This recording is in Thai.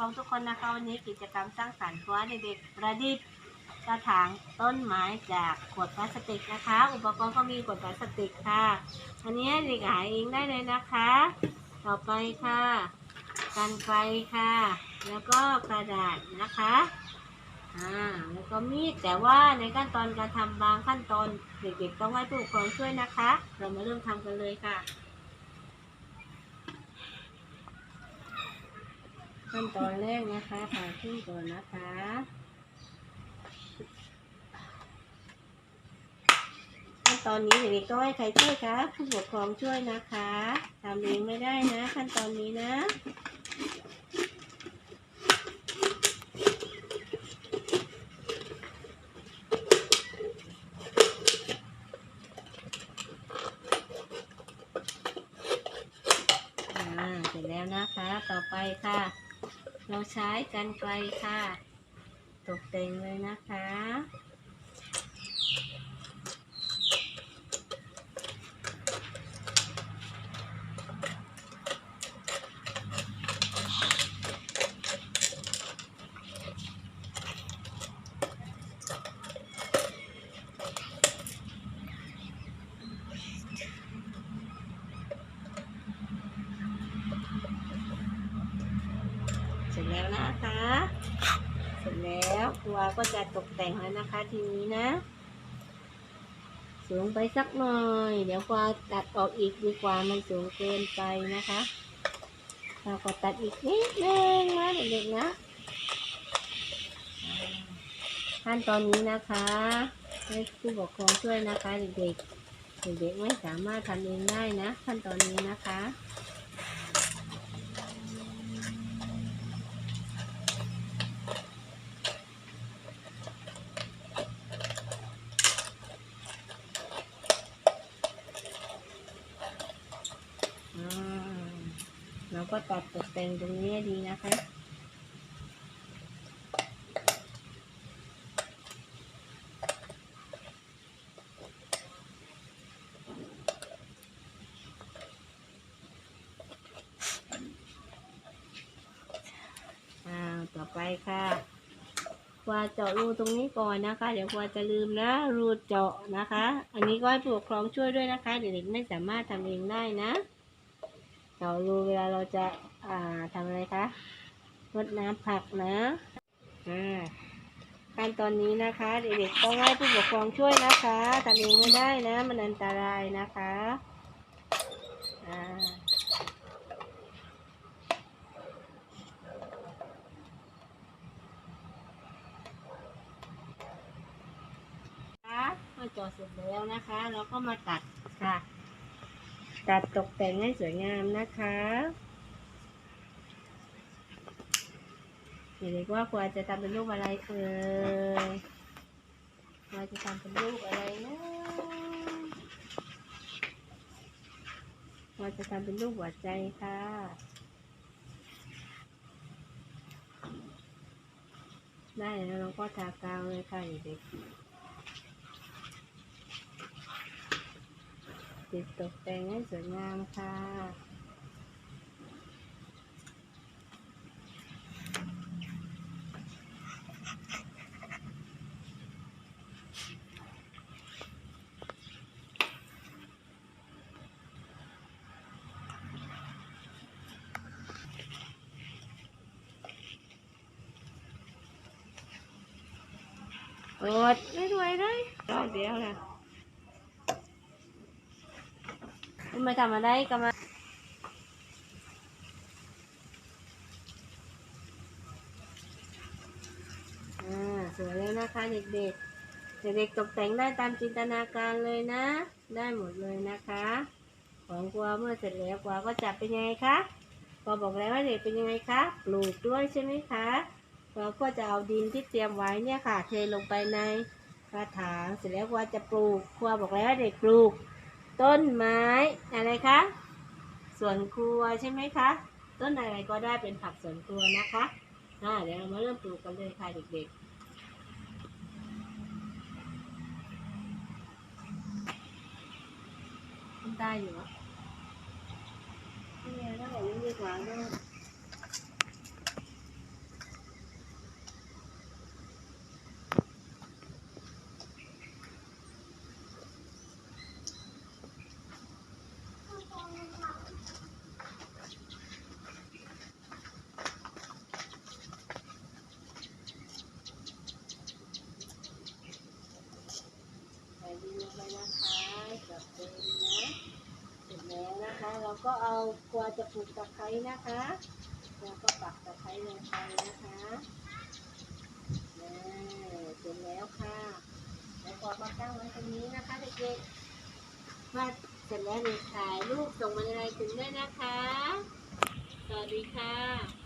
ครองทุกคนนะคะ วันนี้กิจกรรมสร้างสรรค์ตัวเด็กประดิษฐ์กระถางต้นไม้จากขวดพลาสติกนะคะ อุปกรณ์ก็มีขวดพลาสติกค่ะอันนี้เด็กหาเองได้เลยนะคะ ต่อไปค่ะกันไกรค่ะ แล้วก็กระดาษนะคะอ่าแล้วก็มีดแต่ว่าในขั้นตอนการทำบางขั้นตอนเด็กๆต้องให้ผู้ปกครองช่วยนะคะ เรามาเริ่มทำกันเลยค่ะ ขั้นตอนแรกนะคะผ่าครึ่งก่อนนะคะขั้นตอนนี้เด็กๆต้องให้ใครช่วยคะผู้ปกครองช่วยนะคะทำเองไม่ได้นะ ขั้นตอนนี้นะอ่าเสร็จแล้วนะคะ ต่อไปค่ะ เราใช้กันไกลค่ะ ตกแต่งเลยนะคะ ร็จแล้วนะคะ เสร็จแล้วตัวก็จะตกแต่งแล้วนะคะทีนี้นะ สูงไปสักหน่อย เดี๋ยวกวาตัดออกอีกดีกว่ามันสูงเกินไปนะคะเราก็ตัดอีกนิดนึงนะเด็กๆนะอ่าขั้นตอนนี้นะคะให้ผู้ปกครองช่วยนะคะเด็กๆเด็กๆไม่สามารถทำเองได้นะ ขั้นตอนนี้นะคะ อ่า เราก็ตัดตกแต่งตรงนี้ดีนะคะอ่าต่อไปค่ะควาเจาะรูตรงนี้ก่อนนะคะ เดี๋ยวควาจะลืมนะรูเจาะนะคะ อันนี้ก็ให้ผู้ปกครองช่วยด้วยนะคะ เด็กๆไม่สามารถทำเองได้นะ เรารู้เวลาเราจะอ่าทำอะไรคะรดน้ำผักนะอ่าขั้นตอนนี้นะคะเด็กๆต้องให้ผู้ปกครองช่วยนะคะทำเองไม่ได้นะ มันอันตรายนะคะอ่าจอดเสร็จแล้วนะคะ เราก็มาตัดค่ะ ตัดตกแต่งให้สวยงามนะคะเด็กๆว่าควรจะทำเป็นรูปอะไรเอ่ยควรจะทำเป็นรูปอะไรนะควรจะทำเป็นรูปหัวใจค่ะได้แล้วเราก็ทากาวเลยค่ะเด็ก ติดตกแต่งให้สวยงามค่ะโอดไม่รว ยเลยรอบเดียวนมาทำอะไรกันมาอ่าสวยแล้วนะคะเด็กๆ เด็กๆตกแต่งได้ตามจินตนาการเลยนะ ได้หมดเลยนะคะ ของกวาเมื่อเสร็จแล้วกวาก็จับเป็นยังไงคะกวาบอกแล้วว่าเด็กเป็นยังไงคะ ปลูกด้วยใช่ไหมคะเราก็จะเอาดินที่เตรียมไว้เนี่ยค่ะ เทลงไปในกระถางเสร็จแล้วกวาจะปลูกกวาบอกแล้วว่าเด็กปลูก ต้นไม้อะไรคะสวนครัวใช่ไหมคะ ต้นอะไรก็ได้เป็นผักสวนครัวนะคะอ่าเดี๋ยวเรามาเริ่มปลูกกันเลยค่ะเด็กๆต้นได้อยู่เหรอนี่ไงแล้วไหนยังดีกว่าด้วย เรา ก็เอากลัวจะปลูกตะไคร้นะคะเราก็ปักตะไคร้ลงไปนะคะอ่เสร็จแล้วค่ะแล้วก็มาตั้งไว้ตรงนี้นะคะเด็กๆมาเสร็จแล้วเลยถ่ายรูปส่งมาในไลน์ถึงด้วยนะคะ สวัสดีค่ะ